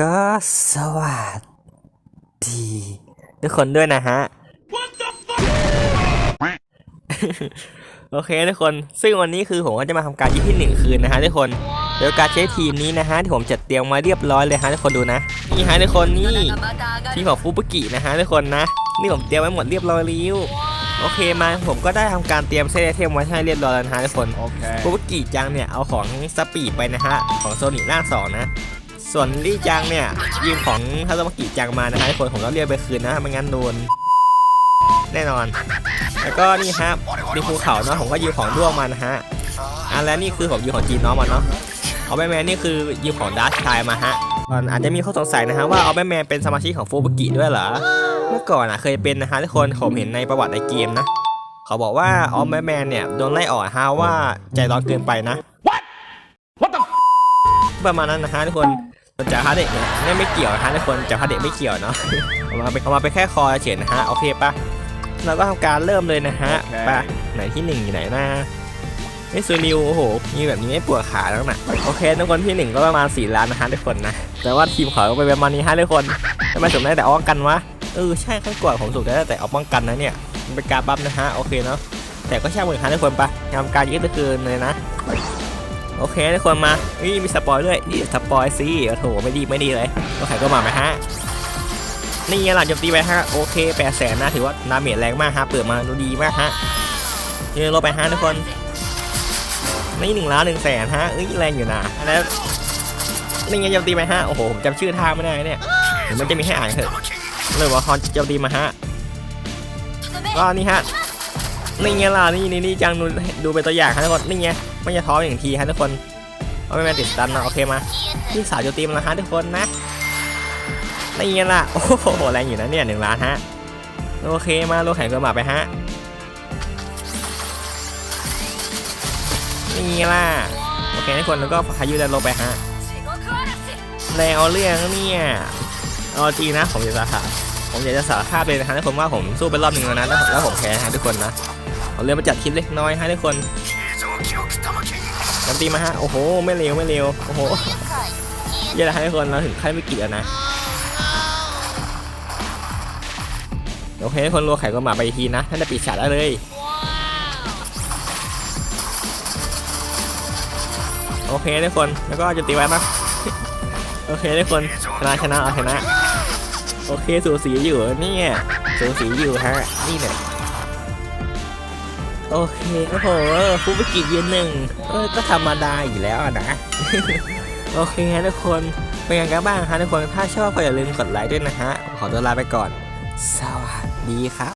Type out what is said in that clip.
ก็สวัสดี ทุกคนด้วยนะฮะ โอเคทุกคน ซึ่งวันนี้คือผมก็จะมาทำการยี่ที่หนึ่งคืนนะฮะทุกคน โดยการใช้ทีมนี้นะฮะที่ผมจัดเตรียมมาเรียบร้อยเลยฮะทุกคนดูนะ นี่ฮะทุกคนนี่ทีมของฟูบุกินะฮะทุกคนนะ นี่ผมเตรียมไว้หมดเรียบร้อยแล้วโอเคมาผมก็ได้ทำการเตรียมเซตไอเทมไว้ให้เรียบร้อยแล้วนะฮะทุกคน Okay. ฟูบุกิจังเนี่ยเอาของสปีดไปนะฮะของโซนิร่างสองนะ ส่วนลี่จังเนี่ยยืมของฮารุมากิจังมานะฮะทุกคนผมต้องเรียกไปคืนนะไม่งั้นโดนแน่นอน แล้วก็นี่ฮะในภูเขาเนาะผมก็ยืมของด้วงมานะฮะอันแล้วนี่คือผมยืมของจีนน้องมาเนาะเอาแบทแมนนี่คือยืมของดาร์ชายมาฮะก่อนอาจจะมีข้อสงสัยนะฮะว่าเอาแบทแมนเป็นสมาชิกของฟูบุกิด้วยเหรอเมื่อก่อนอะเคยเป็นนะฮะทุกคนผมเห็นในประวัติในเกมนะเขาบอกว่าออมแบทแมนเนี่ยโดนไล่ออกฮะว่าใจร้อนเกินไปนะ What the? ประมาณนั้นนะฮะทุกคน ส่วนจากพาร์ทเด็กเนี่ยไม่ไม่เกี่ยวนะฮะทุกคนจากพาร์ทเด็กไม่เกี่ยวเนาะเอามาเป็นเอามาเป็นแค่คอเฉยนะฮะโอเคปะเราก็ทำการเริ่มเลยนะฮะโอเคไปไหนที่หนึ่งอยู่ไหนนะนี่ซูนิวโอ้โหมีแบบนี้ไม่ปวดขาแล้วนะโอเคทุกคนที่หนึ่งก็ประมาณสี่ล้านนะฮะทุกคนนะแต่ว่าทีมเขาก็ไปประมาณนี้ฮะทุกคนทำไมสุ่มได้แต่เอาป้องกันวะเออใช่ขั้นก่อนผมสุ่มได้แต่เอาป้องกันนะเนี่ยมันเป็นการบัฟนะฮะโอเคเนาะแต่ก็ช่างเหมือนกันทุกคนปะทำการยึดตะคืนเลยนะ โอเคทุกคนมานี่มีสปอยด้วยนี่สปอยสิโอ้โหไม่ดีไม่ดีเลยก็ใครก็มาไหมฮะนี่ไงล่ะโจมตีไปฮะโอเคแปดแสนนะถือว่าดาเมจแรงมากฮะเปิดมาดูดีมากฮะเยลงไปฮะทุกคนนี่หนึ่งล้านหนึ่งแสนฮะเอ้ยแรงอยู่นะแล้วนี่ไงโจมตีไปฮะโอ้โหผมจำชื่อท่าไม่ได้เนี่ยเดี๋ยวมันจะมีให้อ่านเถอะเลยว่าคอนโจมตีมาฮะก็นี่ฮะนี่ไงล่ะนี่นี่นี่จังดูดูเป็นตัวอย่างฮะทุกคนนี่ไง ไม่จะท้ออย่างทีฮะทุกคนเอาไม่มาติดตันนะโอเคมาพี่สาวโจมตีมาแล้วฮะทุกคนนะนี่ไงล่ะโอ้โหแรงอยู่นะเนี่ยหนึ่งล้านฮะโอเคมาโลแข่งกระหมาไปฮะนี่ไงล่ะโอเคทุกคนแล้วก็พายุดันลงไปฮะแรงเอาเรื่องเนี่ยเอาจริงนะผมจะสาขาผมอยากจะสารภาพเลยนะฮะทุกคนว่าผมสู้ไปรอบหนึ่งแล้วนะแล้วผมแพ้ฮะทุกคนนะเอาเรือมาจัดคลิปเล็กน้อยให้ทุกคน น้ำตีมาฮะ โอ้โห ไม่เร็วไม่เร็ว โอ้โหเยอะแล้วฮะทุกคนเราถึงขั้นไม่กี่แล้วนะ โอเคทุกคนรัวไข่ก็มาไปทีนะท่านจะปิดฉากได้เลยโอเคทุกคน แล้วก็จะตีไว้นะโอเคทุกคนชนะชนะเอาชนะ โอเคสูสีอยู่เนี่ยสูสีอยู่ฮะ นี่เนี่ย โอเคโอ้โหฟูบิกิยืนหนึ่งเออก็ธรรมดาอยู่แล้วนะ โอเคฮะทุกคน เป็นยังไงบ้างฮะทุกคน ถ้าชอบก็อย่าลืมกดไลค์ด้วยนะฮะ ขอตัวลาไปก่อน สวัสดีครับ